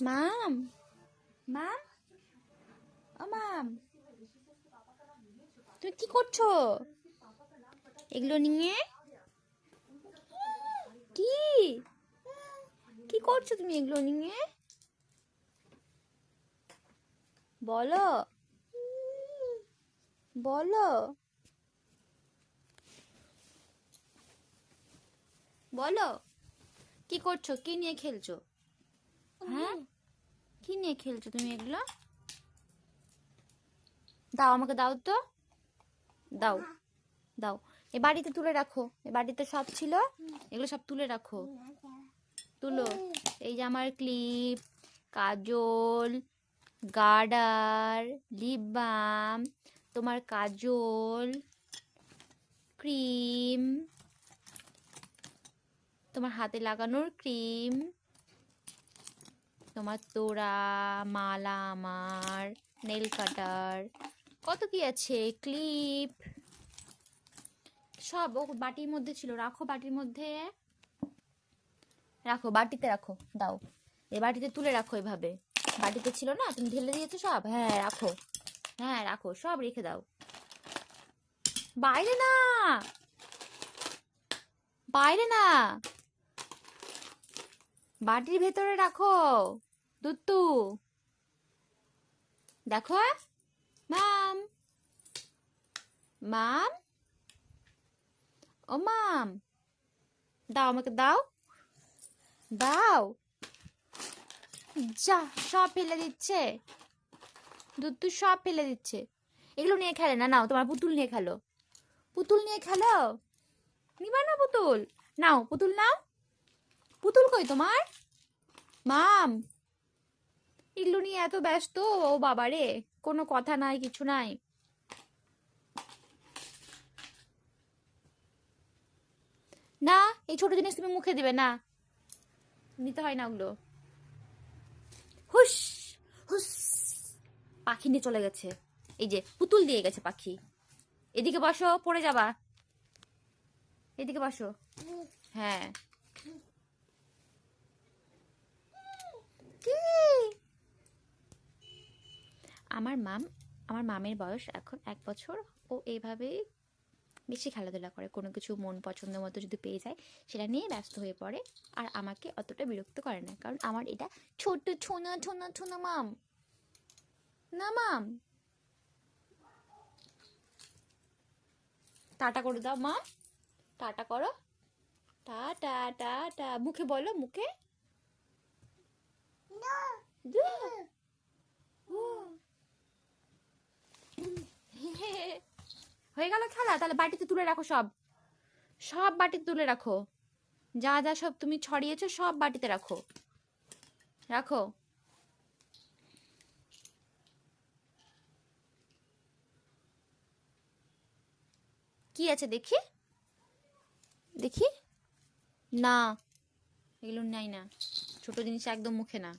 মাম মাম ও মাম তুমি কি করছ? এগুলো নিয়ে? কি? কি করছ তুমি এগুলো নিয়ে? বলো। বলো। বলো। কি করছ? কি নিয়ে খেলছো? হ্যাঁ? কি নিয়ে খেলছো তুমি এগুলো? দাও আমাকে দাও তো। দাও দাও। এ বাড়িতে তুলে রাখো। এ বাড়িতে সব ছিল। এগুলো সব তুলে রাখো। তুলো। এই যে আমার ক্লিপ কাজল গার্ডার লিপ বাম তোমার কাজল ক্রিম তোমার হাতে লাগানোর ক্রিম তোমার তোড়া, মালা আমার নেল কাটার কত কি আছে? ক্লিপ সব ও বাটির মধ্যে ছিল। রাখো বাটির মধ্যে। রাখো, বাটিতে রাখো। দাও। এ বাটিতে তুলে রাখো এভাবে। বাটিতে ছিল না? তুমি ঢেলে দিয়েছ সব? হ্যাঁ রাখো। হ্যাঁ রাখো। সব রেখে দাও। বাইরে না! বাইরে না! বাটির ভেতরে রাখো। দুত্তু। দেখো মাম। মাম। ও মাম। দাও আমাকে, দাও। দাও। যা, সব ফেলে দিচ্ছে। দুত্তু সব ফেলে দিচ্ছে। এগুলো নিয়ে খেলে না, নাও, তোমার পুতুল নিয়ে খেলো। পুতুল নিয়ে খেলো? নিবা না পুতুল। নাও পুতুল নাও। পুতুল কই তোমার? মাম। এগুলো নিয়ে এত ব্যস্ত? ও বাবা রে কোনো কথা নাই, কিছু নাই। না, এই ছোট জিনিস তুমি মুখে দিবে, না। নিতে হয় না ওগুলো। হুস হুস পাখি নিয়ে চলে গেছে। এই যে, পুতুল দিয়ে গেছে পাখি। এদিকে বসো, পড়ে যাবা। এদিকে বসো। হ্যাঁ কি? আমার মাম আমার মামের বয়স এখন এক বছর। ও এইভাবেই বেশি খেলাধুলা করে কোনো কিছু মন পছন্দ মতো যদি পেয়ে যায় সেটা নিয়ে ব্যস্ত হয়ে পড়ে আর আমাকে অতটা বিরক্ত করে না। কারণ আমার এটা ছোট ছোনা ছোনা ছোনা মাম। না মাম। টাটা করে দাও মা টাটা করো। টাটা টাটা মুখে বলো মুখে। দু। হয়ে গেল খেলা? তাহলে বাটিতে তুলে রাখো সব। সব বাটিতে তুলে রাখো। যা যা সব তুমি ছড়িয়েছো, সব বাটিতে রাখো। রাখো। কি আছে দেখি? দেখি? না, এগুলো নাই না। ছোট জিনিস একদম মুখে না।